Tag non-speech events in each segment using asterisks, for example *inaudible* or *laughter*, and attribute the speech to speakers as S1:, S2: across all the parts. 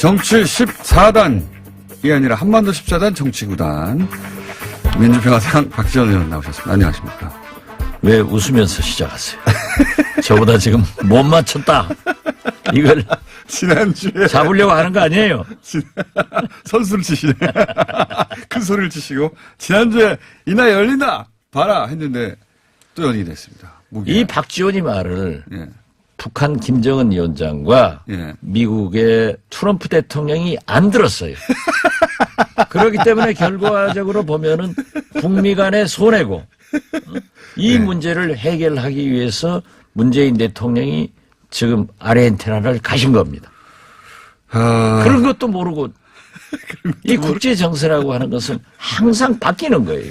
S1: 정치 14단이 아니라 한반도 14단 정치구단 민주평화당 박지원 의원 나오셨습니다. 안녕하십니까.
S2: 왜 웃으면서 시작하세요? 저보다 지금 못 맞췄다. 이걸
S1: 지난주에
S2: 잡으려고 하는 거 아니에요? *laughs*
S1: 선수를 치시네. *laughs* 큰 소리를 치시고 지난주에 이날 열린다 봐라 했는데 또 연이 됐습니다. 무기가.
S2: 이 박지원이 말을
S1: 예.
S2: 북한 김정은 위원장과
S1: 예.
S2: 미국의 트럼프 대통령이 안 들었어요. *laughs* 그렇기 때문에 결과적으로 보면은 북미 간의 손해고 어? 이
S1: 네.
S2: 문제를 해결하기 위해서 문재인 대통령이 지금 아르헨티나를 가신 겁니다.
S1: 아,
S2: 그런 것도 모르고 이 국제 정세라고 하는 것은 항상 바뀌는 거예요. *laughs*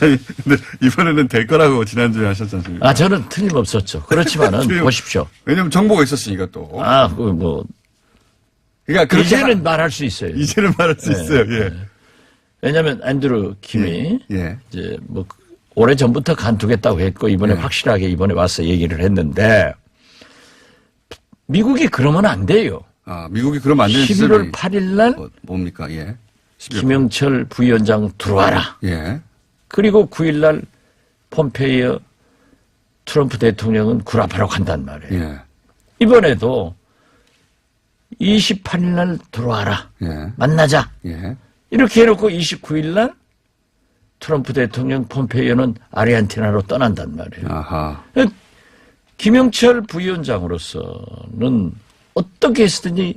S1: 아니, 근데 이번에는 될 거라고 지난주에 하셨지 않습니까?
S2: 아 저는 틀림없었죠. 그렇지만은 *laughs*
S1: 틀림-
S2: 보십시오.
S1: 왜냐면 정보가 있었으니까 또.
S2: 아, 그 뭐
S1: 그러니까 그렇게
S2: 이제는
S1: 하-
S2: 말할 수 있어요.
S1: 이제는 말할 수
S2: 네,
S1: 있어요. 예.
S2: 왜냐하면 앤드루 킴이
S1: 예.
S2: 이제 뭐 오래 전부터 간두겠다고 했고 이번에
S1: 네.
S2: 확실하게 이번에 와서 얘기를 했는데 미국이 그러면 안 돼요.
S1: 아, 미국이 그러면 안 되는
S2: 11월
S1: 시점이
S2: 8일 날
S1: 뭐, 뭡니까? 예. 11월
S2: 김영철 부위원장 들어와라.
S1: 예.
S2: 그리고 9일 날 폼페이어 트럼프 대통령은 구라파로 간단 말이에요.
S1: 예.
S2: 이번에도 28일 날 들어와라.
S1: 예.
S2: 만나자.
S1: 예.
S2: 이렇게 해놓고 29일 날 트럼프 대통령 폼페이어는 아르헨티나로 떠난단 말이에요.
S1: 아하.
S2: 김영철 부위원장으로서는 어떻게 했든지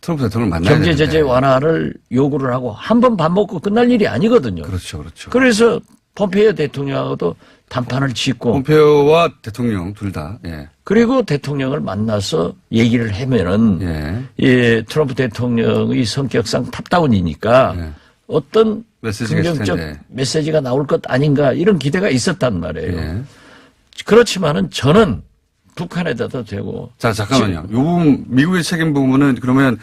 S1: 트럼프 대통령을 만나야
S2: 경제. 제재 완화를 요구를 하고 한 번 밥 먹고 끝날 일이 아니거든요.
S1: 그렇죠. 그렇죠.
S2: 그래서 폼페이어 대통령하고도 담판을 짓고
S1: 폼페오와 대통령 둘 다. 예.
S2: 그리고 대통령을 만나서 얘기를 하면은
S1: 예.
S2: 예, 트럼프 대통령의 성격상 탑다운이니까
S1: 예.
S2: 어떤
S1: 메시지가
S2: 긍정적. 메시지가 나올 것 아닌가 이런 기대가 있었단 말이에요.
S1: 예.
S2: 그렇지만은 저는 북한에다도 되고
S1: 자, 잠깐만요. 요 부분, 미국의 책임 부분은 그러면,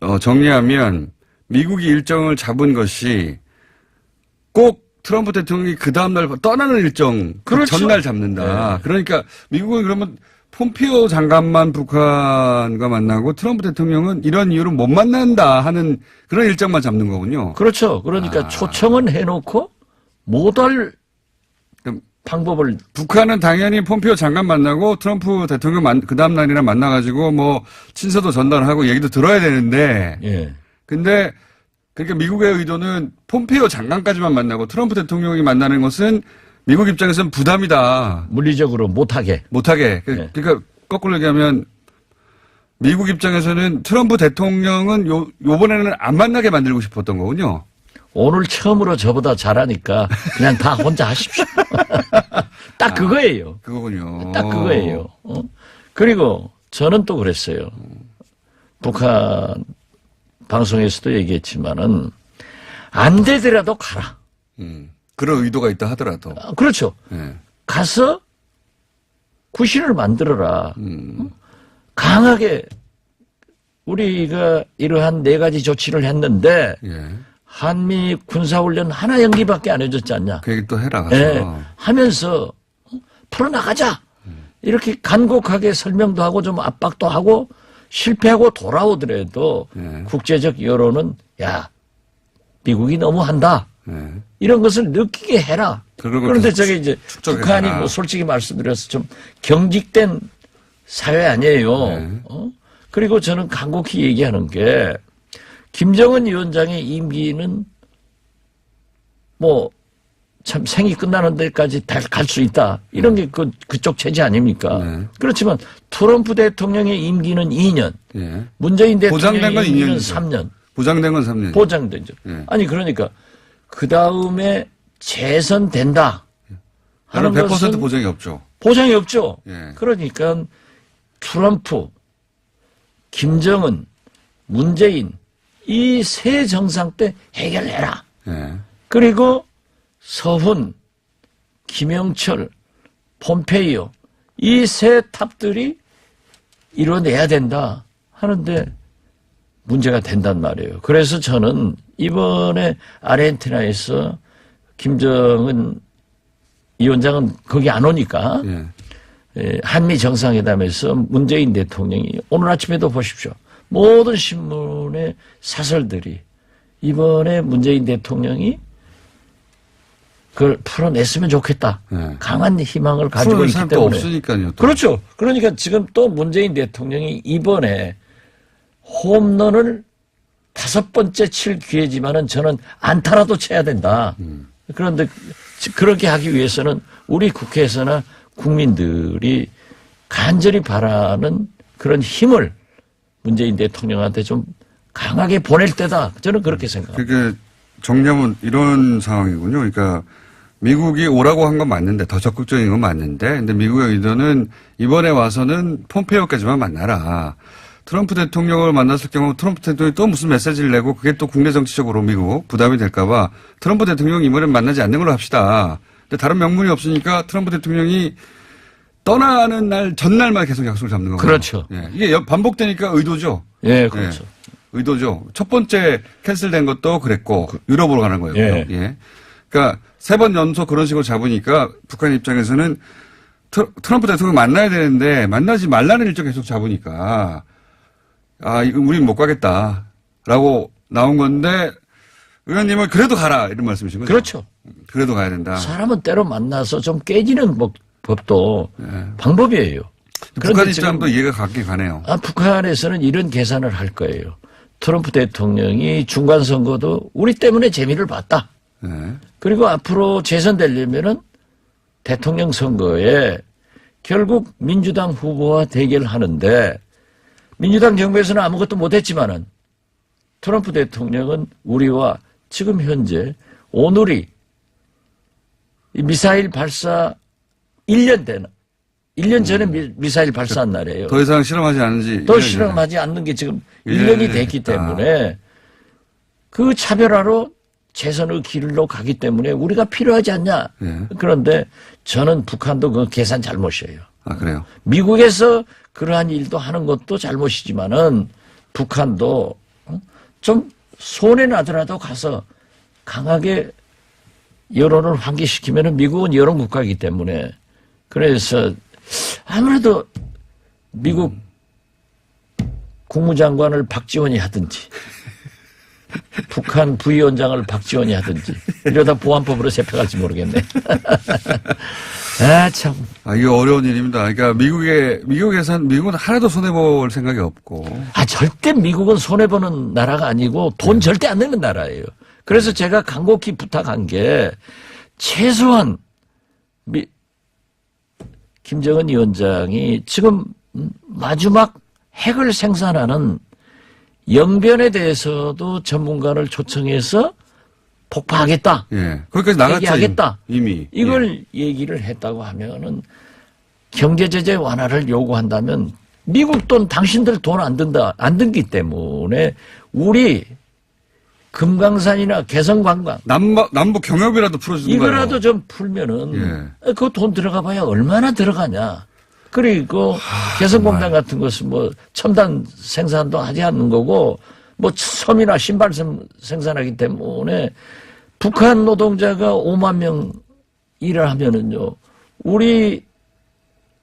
S1: 어, 정리하면, 미국이 일정을 잡은 것이 꼭 트럼프 대통령이 그 다음날 떠나는 일정, 그
S2: 그렇죠.
S1: 전날 잡는다. 그러니까 미국은 그러면 폼피오 장관만 북한과 만나고 트럼프 대통령은 이런 이유로 못 만난다 하는 그런 일정만 잡는 거군요.
S2: 그렇죠. 그러니까
S1: 아.
S2: 초청은 해놓고 못할 방법을
S1: 북한은 당연히 폼피오 장관 만나고 트럼프 대통령 만, 그 다음 날이나 만나가지고 뭐 친서도 전달하고 얘기도 들어야 되는데
S2: 예.
S1: 근데 그러니까 미국의 의도는 폼페이오 장관까지만 만나고 트럼프 대통령이 만나는 것은 미국 입장에서는 부담이다.
S2: 물리적으로 못하게
S1: 못하게. 그-
S2: 네.
S1: 그러니까 거꾸로 얘기하면 미국 입장에서는 트럼프 대통령은 요, 요번에는 안 만나게 만들고 싶었던 거군요.
S2: 오늘 처음으로 저보다 잘하니까 그냥 다 혼자 하십시오. *laughs* 딱 그거예요.
S1: 그거군요.
S2: 딱 그거예요. 어? 그리고 저는 또 그랬어요. 북한 방송에서도 얘기했지만은 안 되더라도 가라.
S1: 음, 그런 의도가 있다 하더라도.
S2: 아, 그렇죠.
S1: 예.
S2: 가서 구실을 만들어라.
S1: 음,
S2: 강하게 우리가 이러한 네 가지 조치를 했는데
S1: 예.
S2: 한미 군사훈련 하나 연기밖에 안 해줬지 않냐.
S1: 그 얘기 또 해라 가서.
S2: 예, 하면서 풀어나가자. 이렇게 간곡하게 설명도 하고 좀 압박도 하고 실패하고 돌아오더라도
S1: 예.
S2: 국제적 여론은 야 미국이 너무 한다.
S1: 예.
S2: 이런 것을 느끼게 해라.
S1: 그런
S2: 그런데 저게 이제. 북한이 뭐 솔직히 말씀드려서 좀 경직된 사회 아니에요.
S1: 네.
S2: 어? 그리고 저는 간곡히 얘기하는 게 김정은 위원장의 임기는 뭐 참 생이 끝나는 데까지 갈 수 있다. 이런 게 그, 그쪽 체제 아닙니까?
S1: 네.
S2: 그렇지만 트럼프 대통령의 임기는 2년,
S1: 예.
S2: 문재인
S1: 보장된
S2: 대통령의
S1: 건
S2: 임기는
S1: 2년이죠.
S2: 3년.
S1: 보장된 건 3년.
S2: 보장되죠.
S1: 예.
S2: 아니 그러니까 그 다음에 재선된다 하는
S1: 하는 100%
S2: 것은
S1: 보장이 없죠.
S2: 보장이 없죠.
S1: 예.
S2: 그러니까 트럼프, 김정은, 문재인 이 세 정상 때 해결해라.
S1: 예.
S2: 그리고 서훈, 김영철, 폼페이오 이 세 탑들이 이뤄내야 된다 하는데 문제가 된단 말이에요. 그래서 저는 이번에 아르헨티나에서 김정은 위원장은 거기 안 오니까
S1: 예.
S2: 에, 한미 정상회담에서 문재인 대통령이 오늘 아침에도 보십시오. 모든 신문의 사설들이 이번에 문재인 대통령이 그걸 풀어냈으면 좋겠다.
S1: 네.
S2: 강한 희망을 가지고 있기 때문에.
S1: 없으니까요. 또.
S2: 그렇죠. 그러니까 지금 또 문재인 대통령이 이번에 홈런을 다섯 번째 칠 기회지만은 저는 안타라도 쳐야 된다. 그런데 그렇게 하기 위해서는 우리 국회에서나 국민들이 간절히 바라는 그런 힘을 문재인 대통령한테 좀 강하게 보낼 때다. 저는 그렇게 생각합니다.
S1: 그게 정리하면 이런 상황이군요. 그러니까 미국이 오라고 한 건 맞는데 더 적극적인 건 맞는데 근데 미국의 의도는 이번에 와서는 폼페이오까지만 만나라. 트럼프 대통령을 만났을 경우 트럼프 대통령이 또 무슨 메시지를 내고 그게 또 국내 정치적으로 미국 부담이 될까봐 트럼프 대통령 이번에 만나지 않는 걸로 합시다. 근데 다른 명분이 없으니까 트럼프 대통령이 떠나는 날 전날만 계속 약속을 잡는 거고요.
S2: 그렇죠.
S1: 예, 이게 여- 반복되니까 의도죠.
S2: 예, 그렇죠.
S1: 예, 의도죠. 첫 번째 캔슬된 것도 그랬고 유럽으로 가는 거예요.
S2: 예.
S1: 예. 그러니까 세 번 연속 그런 식으로 잡으니까 북한 입장에서는 트- 트럼프 대통령 만나야 되는데 만나지 말라는 일정 계속 잡으니까 아, 이거 우린 못 가겠다라고 나온 건데 의원님은 그래도 가라 이런 말씀이신 거죠.
S2: 그렇죠.
S1: 그래도 가야 된다.
S2: 사람은 때로 만나서 좀 깨지는 법- 법도
S1: 예.
S2: 방법이에요.
S1: 북한 입장도 이해가 가긴 가네요.
S2: 아, 북한에서는 이런 계산을 할 거예요. 트럼프 대통령이 중간 선거도 우리 때문에 재미를 봤다.
S1: 예.
S2: 그리고 앞으로 재선되려면은 대통령 선거에 결국 민주당 후보와 대결하는데 민주당 정부에서는 아무것도 못했지만은 트럼프 대통령은 우리와 지금 현재 오늘이 이 미사일 발사 1년 되는 1년 전에 미, 미사일 발사한 날이에요.
S1: 더 이상 실험하지
S2: 또
S1: 이런
S2: 실험하지 않는 게 지금
S1: 일
S2: 1년이
S1: 년이
S2: 됐기
S1: 됐다.
S2: 때문에 그 차별화로 재선의 길로 가기 때문에 우리가 필요하지 않냐.
S1: 예.
S2: 그런데 저는 북한도 그 계산 잘못이에요.
S1: 아 그래요.
S2: 미국에서 그러한 일도 하는 것도 잘못이지만은 북한도 어? 좀 손해 나더라도 가서 강하게 여론을 환기시키면은 미국은 여론 국가이기 때문에 그래서 아무래도 미국 국무장관을 박지원이 하든지 *laughs* 북한 부위원장을 박지원이 하든지 이러다 보안법으로 잡혀갈지 모르겠네. *laughs* 아 참.
S1: 아, 이게 어려운 일입니다. 그러니까 미국에, 미국에선, 미국은 하나도 손해 볼 생각이 없고.
S2: 아, 절대 미국은 손해 보는 나라가 아니고 돈 절대 안 내는 나라예요. 그래서 제가 간곡히 부탁한 게 최소한 미, 김정은 위원장이 지금 음, 마지막 핵을 생산하는 영변에 대해서도 전문가를 초청해서 폭파하겠다.
S1: 예. 거기까지 나갔죠.
S2: 얘기하겠다.
S1: 이미.
S2: 이걸 얘기를 했다고 하면은 경제 제재 완화를 요구한다면 미국 돈 당신들 돈 안 든다 안 든기 때문에 우리 금강산이나 개성관광
S1: 남부, 남부 경협이라도 풀어주는 거예요.
S2: 이거라도 좀 풀면은 그돈 들어가 봐야 얼마나 들어가냐. 그리고 개성공단 같은 것은 뭐 첨단 생산도 하지 않는 거고 뭐 섬이나 신발 생- 생산하기 때문에 북한 노동자가 5만 명 일을 하면은요. 우리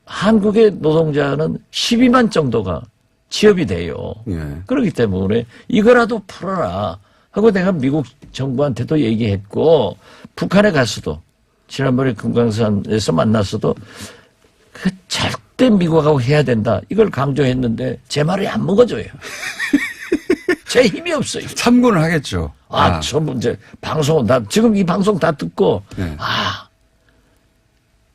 S2: 한국의 노동자는 12만 정도가 취업이 돼요.
S1: 예.
S2: 그렇기 때문에 이거라도 풀어라 하고 내가 미국 정부한테도 얘기했고 북한에 가서도 지난번에 금강산에서 만났어도 그 절대 미국하고 해야 된다 이걸 강조했는데 제 말이 안 먹어줘요. *laughs* 제 힘이 없어요.
S1: 참고는 하겠죠.
S2: 아, 전부 이제 방송 다 지금 이 방송 다 듣고
S1: 네.
S2: 아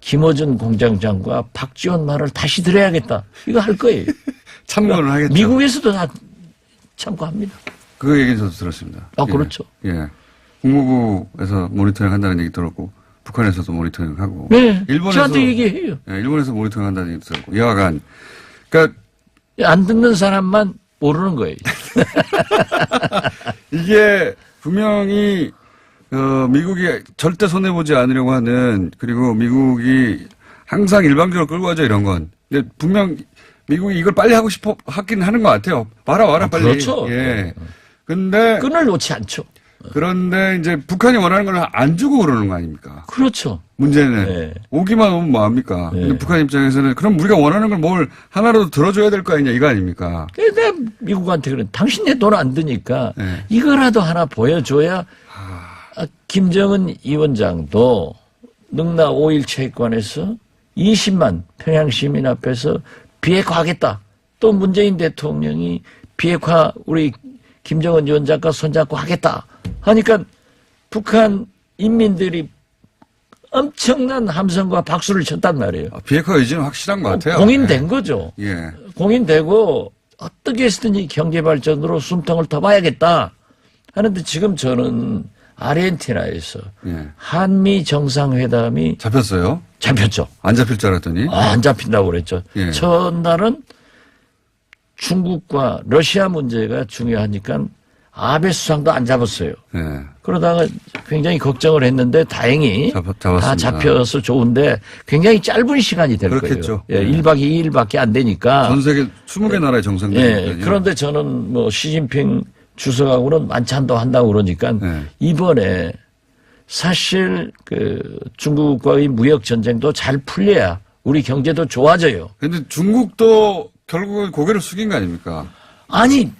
S2: 김어준 공장장과 박지원 말을 다시 들어야겠다 이거 할 거예요. *laughs*
S1: 참고는 하겠죠.
S2: 미국에서도 다 참고합니다.
S1: 그 얘기는 저도 들었습니다.
S2: 아,
S1: 예.
S2: 그렇죠.
S1: 예. 국무부에서 모니터링 한다는 얘기 들었고, 북한에서도 모니터링 하고.
S2: 네,
S1: 일본에서.
S2: 저한테 얘기해요.
S1: 예, 일본에서 모니터링 한다는 얘기 들었고. 여하간. 그러니까
S2: 안 듣는 사람만 모르는 거예요. *laughs*
S1: 이게 분명히 어, 미국이 절대 손해 보지 않으려고 하는 그리고 미국이 항상 일방적으로 끌고 가죠 이런 건. 근데 분명 미국이 이걸 빨리 하고 싶어 하긴 하는 것 같아요. 와라 와라
S2: 아,
S1: 빨리.
S2: 그렇죠.
S1: 예. 근데
S2: 끈을 놓지 않죠.
S1: 그런데 이제 북한이 원하는 걸 안 주고 그러는 거 아닙니까?
S2: 그렇죠.
S1: 문제는
S2: 네.
S1: 오기만 오면 뭐 합니까?
S2: 네.
S1: 근데 북한 입장에서는 그럼 우리가 원하는 걸 뭘 하나라도 들어줘야 될 거 아니냐 이거 아닙니까?
S2: 그러니까 미국한테 그래. 당신네 돈 안 드니까
S1: 네.
S2: 이거라도 하나 보여줘야 아, 김정은 위원장도 능나 5일 체육관에서 20만 평양 시민 앞에서 비핵화하겠다. 또 문재인 대통령이 비핵화 우리 김정은 위원장과 손잡고 하겠다. 하니까 북한 인민들이 엄청난 함성과 박수를 쳤단 말이에요.
S1: 아, 비핵화 의지는 확실한 것 같아요.
S2: 공인된
S1: 네.
S2: 거죠.
S1: 예.
S2: 공인되고 어떻게 해서든지 경제 발전으로 숨통을 터봐야겠다 하는데 지금 저는 아르헨티나에서
S1: 예.
S2: 한미 정상회담이
S1: 잡혔어요?
S2: 잡혔죠.
S1: 안 잡힐 줄 알았더니.
S2: 아, 안 잡힌다고 그랬죠.
S1: 예.
S2: 첫날은 중국과 러시아 문제가 중요하니까 아베 수상도 안 잡았어요.
S1: 예.
S2: 그러다가 굉장히 걱정을 했는데 다행히
S1: 잡-.
S2: 다 잡혀서 좋은데 굉장히 짧은 시간이 될
S1: 그렇겠죠.
S2: 거예요. 예,
S1: 네.
S2: 1박 2일밖에 안 되니까.
S1: 전 세계 20개 나라의 정상들이니까요.
S2: 예, 그런데 저는 뭐 시진핑 주석하고는 만찬도 한다고 그러니까
S1: 네.
S2: 이번에 사실 그 중국과의 무역 전쟁도 잘 풀려야 우리 경제도 좋아져요.
S1: 근데 중국도 결국은 고개를 숙인 거 아닙니까?
S2: 아니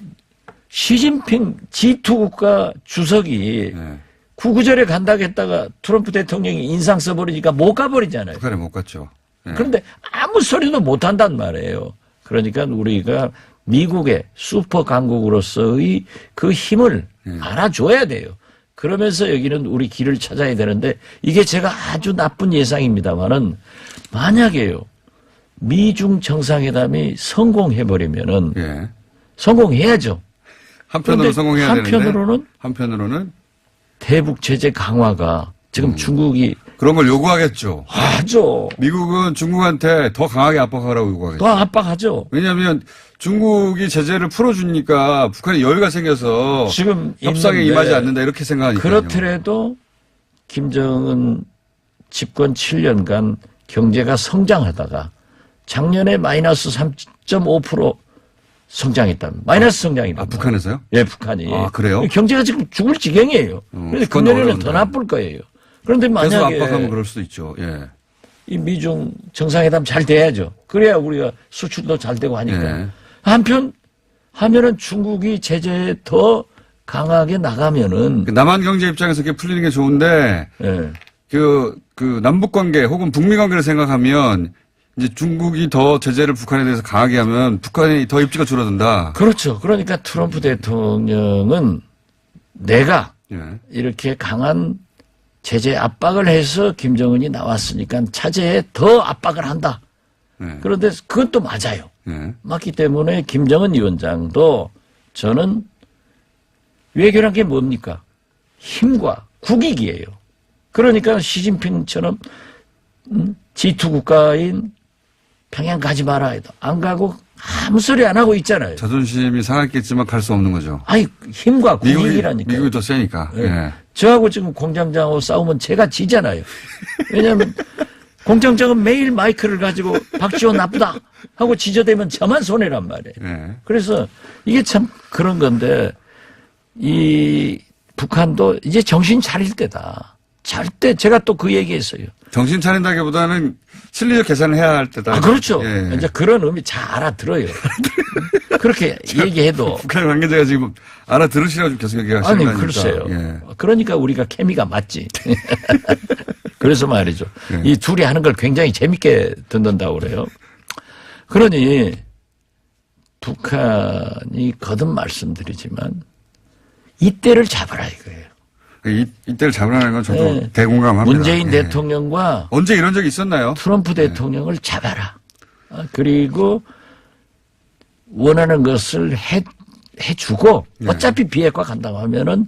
S2: 시진핑 G2 국가 주석이
S1: 예.
S2: 구구절에 간다고 했다가 트럼프 대통령이 인상 써버리니까 못 가버리잖아요.
S1: 북한에 못 갔죠. 예.
S2: 그런데 아무 소리도 못 한단 말이에요. 그러니까 우리가 미국의 슈퍼 강국으로서의 그 힘을 알아줘야 돼요. 그러면서 여기는 우리 길을 찾아야 되는데 이게 제가 아주 나쁜 예상입니다만은 만약에요. 미중 정상회담이 성공해버리면은
S1: 예.
S2: 성공해야죠.
S1: 한편으로 성공해야 되는데
S2: 한편으로는
S1: 한편으로는
S2: 대북 제재 강화가 지금 중국이
S1: 그런 걸 요구하겠죠.
S2: 하죠.
S1: 미국은 중국한테 더 강하게 압박하라고 요구하겠죠.
S2: 더 압박하죠.
S1: 왜냐하면 중국이 제재를 풀어주니까 북한이 여유가 생겨서
S2: 지금
S1: 협상에 임하지 않는다 이렇게 생각하니까
S2: 그렇더라도 김정은 집권 7년간 경제가 성장하다가 작년에 마이너스 3.5% 성장했다. 마이너스 성장이다.
S1: 아, 북한에서요?
S2: 예, 북한이.
S1: 아, 그래요?
S2: 경제가 지금 죽을 지경이에요. 그런데
S1: 북한도
S2: 금년에는 더. 나쁠 거예요. 그런데
S1: 계속
S2: 만약에
S1: 압박하면 그럴 수도 있죠. 예.
S2: 이 미중 정상회담 잘 돼야죠. 그래야 우리가 수출도 잘 되고 하니까.
S1: 예.
S2: 한편 하면은 중국이 제재에 더 강하게 나가면은
S1: 그 남한 경제 입장에서 그게 풀리는 게 좋은데
S2: 예.
S1: 그, 그 남북 관계 혹은 북미 관계를 생각하면 이제 중국이 더 제재를 북한에 대해서 강하게 하면 북한이 더 입지가 줄어든다.
S2: 그렇죠. 그러니까 트럼프 대통령은 내가
S1: 예.
S2: 이렇게 강한 제재 압박을 해서 김정은이 나왔으니까 차제에 더 압박을 한다.
S1: 예.
S2: 그런데 또 맞아요.
S1: 예.
S2: 맞기 때문에 김정은 위원장도 저는 외교란 게 뭡니까? 힘과 국익이에요. 그러니까 시진핑처럼 음, G2 국가인 평양 가지 마라 해도 안 가고 아무 소리 안 하고 있잖아요.
S1: 자존심이 상했겠지만 갈 수 없는 거죠.
S2: 아니 힘과 국익이라니까.
S1: 미국이 더 세니까.
S2: 네.
S1: 예.
S2: 저하고 지금 공장장하고 싸우면 제가 지잖아요. 왜냐하면 공장장은 매일 마이크를 가지고 박지원 나쁘다 하고 지저대면 저만 손해란 말이에요.
S1: 예.
S2: 그래서 이게 참 그런 건데 이 북한도 이제 정신 차릴 때다. 잘때 제가 또 그 얘기했어요.
S1: 정신 차린다기보다는 실리적 계산을 해야 할 때다.
S2: 아 그렇죠.
S1: 예.
S2: 이제 그런 의미 잘 알아들어요. *laughs* 그렇게 얘기해도
S1: 북한 관계자가 지금 알아들으시라고 계속 얘기하시는
S2: 아니? 글쎄요.
S1: 예.
S2: 그러니까 우리가 케미가 맞지. *laughs* 그래서 말이죠.
S1: 예.
S2: 이 둘이 하는 걸 굉장히 재밌게 듣는다고 그래요. 그러니 북한이 거듭 말씀드리지만 이때를 잡아라 이거예요.
S1: 이, 이때를 잡으라는 건 저도
S2: 예.
S1: 대공감합니다.
S2: 문재인
S1: 예.
S2: 대통령과
S1: 언제 이런 적이 있었나요?
S2: 트럼프 대통령을 잡아라. 아, 그리고 원하는 것을 해, 해주고 어차피 비핵화 간다고 하면은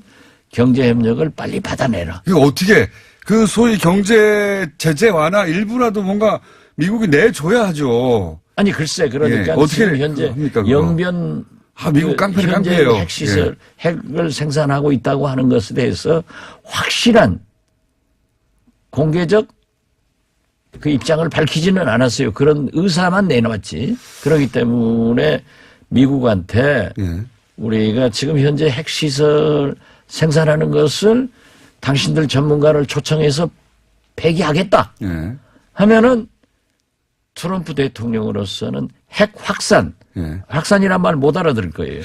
S2: 경제 협력을 빨리 받아내라.
S1: 이거 어떻게 그 소위 경제 제재 완화 일부라도 뭔가 미국이 내줘야 하죠.
S2: 아니 글쎄 그러니까
S1: 예, 어떻게
S2: 지금 현재
S1: 합니까?
S2: 영변
S1: 아, 미국
S2: 그 현재
S1: 깡패예요. 예.
S2: 핵시설 핵을 생산하고 있다고 하는 것에 대해서 확실한 공개적 그 입장을 밝히지는 않았어요. 그런 의사만 내놓았지. 그렇기 때문에 미국한테
S1: 예.
S2: 우리가 지금 현재 핵시설 생산하는 것을 당신들 전문가를 초청해서 폐기하겠다
S1: 예.
S2: 하면은 트럼프 대통령으로서는 핵 확산,
S1: 예.
S2: 확산이란 말 못 알아들을 거예요.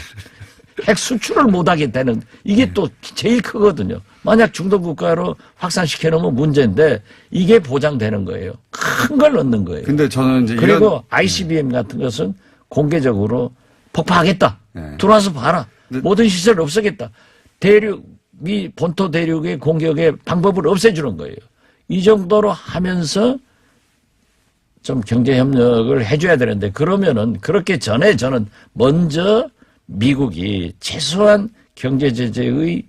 S2: 핵 수출을 못하게 되는 이게 또 제일 크거든요. 만약 중동 국가로 확산시켜 놓으면 문제인데 이게 보장되는 거예요. 큰 걸 넣는 거예요.
S1: 근데 저는 이제
S2: 그리고
S1: 이런
S2: ICBM 같은 것은 공개적으로 폭파하겠다.
S1: 네.
S2: 들어와서 봐라.
S1: 근데-
S2: 모든 시설을 없애겠다. 대륙, 미 본토 대륙의 공격의 방법을 없애주는 거예요. 이 정도로 하면서 좀 경제 협력을 해줘야 되는데 그러면은 그렇게 전에 저는 먼저 미국이 최소한 경제 제재의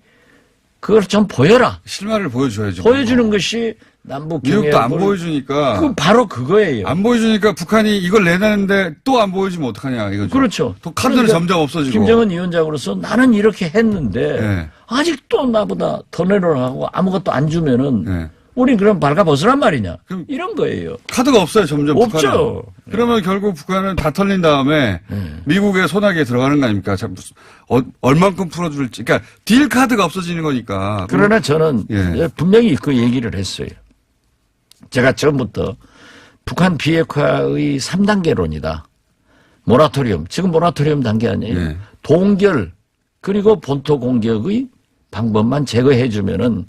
S2: 그걸 좀 보여라.
S1: 실마리를 보여줘야죠.
S2: 보여주는 것이 남북
S1: 미국도 안 보여주니까
S2: 그 바로 그거예요.
S1: 안 보여주니까 북한이 이걸 내놨는데 또 안 보여주면 어떡하냐 이거죠.
S2: 그렇죠.
S1: 또 카드는
S2: 그러니까
S1: 점점 없어지고.
S2: 김정은 위원장으로서 나는 이렇게 했는데
S1: 네.
S2: 아직도 나보다 더 내려가고 아무것도 안 주면은
S1: 네.
S2: 우리 그럼 발가벗으란 말이냐
S1: 그럼-
S2: 이런 거예요.
S1: 카드가 없어요 점점
S2: 없죠.
S1: 북한은. 그러면 결국 북한은 다 털린 다음에
S2: 네.
S1: 미국의 소나기에 들어가는 거 아닙니까? 참, 무슨- 어, 얼만큼 풀어줄지. 그러니까 딜 카드가 없어지는 거니까.
S2: 그러나 저는
S1: 예.
S2: 분명히 그 얘기를 했어요. 제가 처음부터 북한 비핵화의 3단계론이다. 모라토리움. 지금 모라토리움 단계 아니에요.
S1: 예.
S2: 동결 그리고 본토 공격의 방법만 제거해 주면은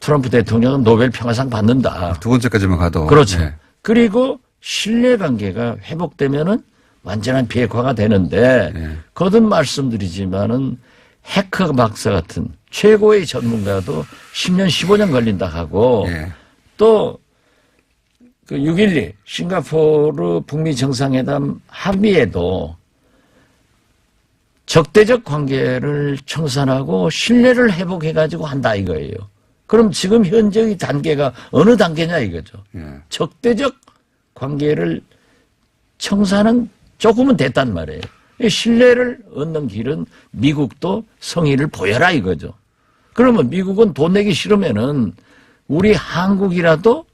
S2: 트럼프 대통령은 노벨 평화상 받는다.
S1: 두 번째까지만 가도.
S2: 그렇죠.
S1: 네.
S2: 그리고 신뢰 관계가 회복되면은 완전한 비핵화가 되는데
S1: 네.
S2: 거듭 말씀드리지만은 해커 박사 같은 최고의 전문가도 10년 15년 걸린다 하고
S1: 예.
S2: 또그 6.12 싱가포르 북미 정상회담 합의에도 적대적 관계를 청산하고 신뢰를 회복해 가지고 한다 이거예요. 그럼 지금 현재의 단계가 어느 단계냐 이거죠.
S1: 예.
S2: 적대적 관계를 청산은 조금은 됐단 말이에요. 이 신뢰를 얻는 길은 미국도 성의를 보여라 이거죠. 그러면 미국은 돈 내기 싫으면은 우리 한국이라도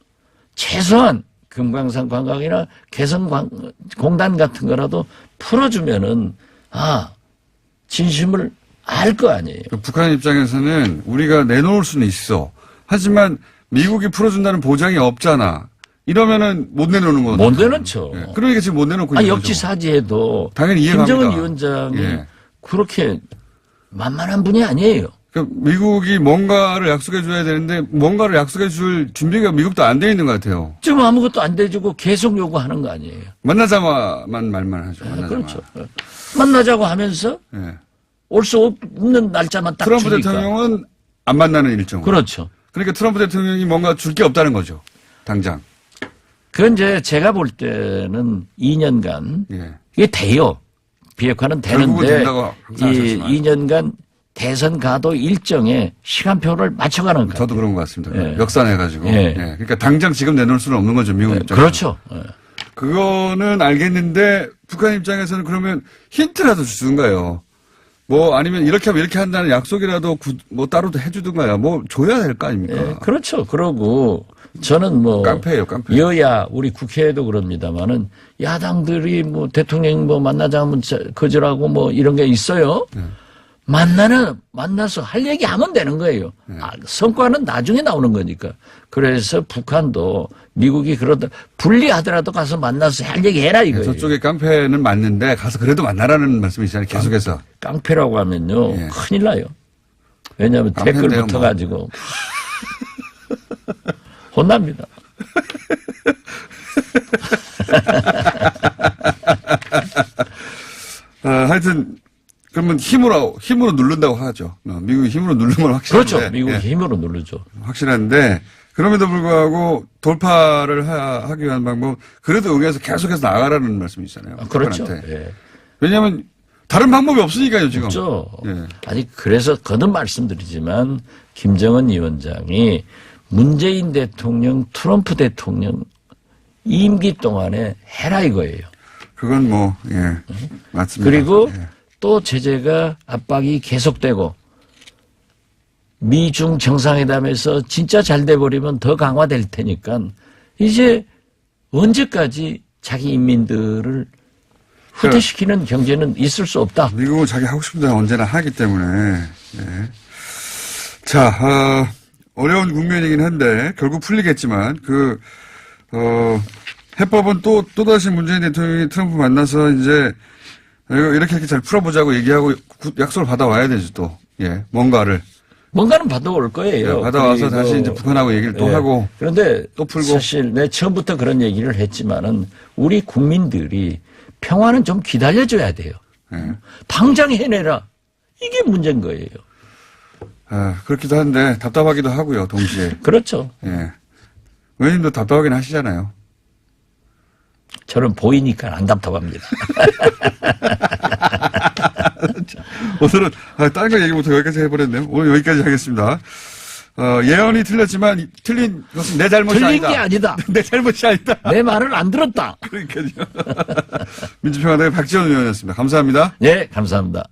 S2: 최소한 금강산 관광이나 개성 관- 공단 같은 거라도 풀어주면은 아 진심을 알 거 아니에요.
S1: 그 북한 입장에서는 우리가 내놓을 수는 있어. 하지만 미국이 풀어준다는 보장이 없잖아. 이러면은 못 내놓는 거죠.
S2: 못 내놓죠.
S1: 그러니까 지금 못 내놓고
S2: 아
S1: 있는 거죠.
S2: 역지사지에도
S1: 당연히 이해가
S2: 김정은. 위원장이
S1: 예.
S2: 그렇게 만만한 분이 아니에요.
S1: 그 미국이 뭔가를 약속해 줘야 되는데 뭔가를 약속해 줄 준비가 미국도 안 돼 있는 것 같아요.
S2: 지금 아무것도 안 돼주고 계속 요구하는 거 아니에요.
S1: 만나자마만 말만 하죠. 만나자마.
S2: 그렇죠. 만나자고 하면서
S1: 예.
S2: 올 수 없는 날짜만 딱
S1: 트럼프
S2: 주니까.
S1: 대통령은 안 만나는 일정.
S2: 그렇죠.
S1: 그러니까 트럼프 대통령이 뭔가 줄 게 없다는 거죠. 당장.
S2: 그건 이제 제가 볼 때는 2년간
S1: 예.
S2: 이게 돼요. 비핵화는 되는데 이
S1: 하셨지만.
S2: 2년간 대선 가도 일정에 시간표를 맞춰가는 거.
S1: 저도 그런 것 같습니다.
S2: 예.
S1: 역산해가지고.
S2: 예.
S1: 예. 그러니까 당장 지금 내놓을 수는 없는 거죠. 미국 입장에서.
S2: 그렇죠. 예.
S1: 그거는 알겠는데 북한 입장에서는 그러면 힌트라도 주든가요. 뭐 아니면 이렇게 하면 이렇게 한다는 약속이라도 구- 뭐 따로 해주든가요. 뭐 줘야 될 거 아닙니까?
S2: 예, 그렇죠. 그러고 저는 뭐
S1: 깡패예요, 깡패.
S2: 여야 우리 국회에도 그럽니다만은 야당들이 뭐 대통령 뭐 만나자면 저- 거절하고 뭐 이런 게 있어요.
S1: 네.
S2: 만나는 만나서 할 얘기 하면 되는 거예요.
S1: 네.
S2: 아, 성과는 나중에 나오는 거니까. 그래서 북한도 미국이 그러다 불리하더라도 가서 만나서 할 얘기 해라 이거예요.
S1: 저쪽에 깡패는 맞는데 가서 그래도 만나라는 말씀이시잖아요. 계속해서.
S2: 깡패라고 하면요
S1: 예.
S2: 큰일 나요. 왜냐하면 댓글
S1: 뭐.
S2: 붙어가지고 혼납니다. *laughs*
S1: 아, 하여튼 그러면 힘으로 힘으로 누른다고 하죠. 어, 미국이 힘으로 누르는 건 확실한데.
S2: 그렇죠. 미국이
S1: 예,
S2: 힘으로 누르죠.
S1: 확실한데 그럼에도 불구하고 돌파를 하, 기 위한 방법 그래도 응해서 계속해서 나가라는 말씀이잖아요.
S2: 아, 그렇죠. 예.
S1: 왜냐하면 다른 방법이 없으니까요 지금.
S2: 없죠.
S1: 예.
S2: 아니 그래서 거듭 말씀드리지만 김정은 위원장이 문재인 대통령, 트럼프 대통령 임기 동안에 해라 이거예요.
S1: 그건 뭐 예, 맞습니다.
S2: 그리고
S1: 예.
S2: 또 제재가 압박이 계속되고 미중 정상회담에서 진짜 잘 돼버리면 더 강화될 테니까 이제 언제까지 자기 인민들을 후퇴시키는 경제는 있을 수 없다.
S1: 미국은 자기 하고 싶은 대로 언제나 하기 때문에 예. 자, 어, 어려운 국면이긴 한데 결국 풀리겠지만 그 어, 해법은 또 또다시 문재인 대통령이 트럼프 만나서 이제 이렇게 이렇게 잘 풀어보자고 얘기하고 구- 약속을 받아와야 되죠 또. 예, 뭔가를
S2: 뭔가는 받아올 거예요.
S1: 예, 받아와서 다시 이제 북한하고 얘기를 또
S2: 예.
S1: 하고
S2: 그런데
S1: 또 풀고.
S2: 사실 내 처음부터 그런 얘기를 했지만은 우리 국민들이 평화는 좀 기다려줘야 돼요.
S1: 예.
S2: 당장 해내라. 이게 문제인 거예요.
S1: 아, 그렇기도 한데 답답하기도 하고요 동시에. *laughs*
S2: 그렇죠.
S1: 예. 의원님도 답답하긴 하시잖아요.
S2: 저는 보이니까 안 답답합니다. *laughs*
S1: 오늘은 아, 다른 거 얘기 못하고 여기까지 해버렸네요. 오늘 여기까지 하겠습니다. 어, 예언이 틀렸지만 이- 틀린 것은 내 잘못이
S2: 틀린
S1: 아니다.
S2: 게 아니다. *laughs*
S1: 내 잘못이 아니다.
S2: 내 말을 안 들었다.
S1: 그러니까요. *laughs* 민주평화당의 박지원 의원이었습니다. 감사합니다.
S2: 네, 감사합니다.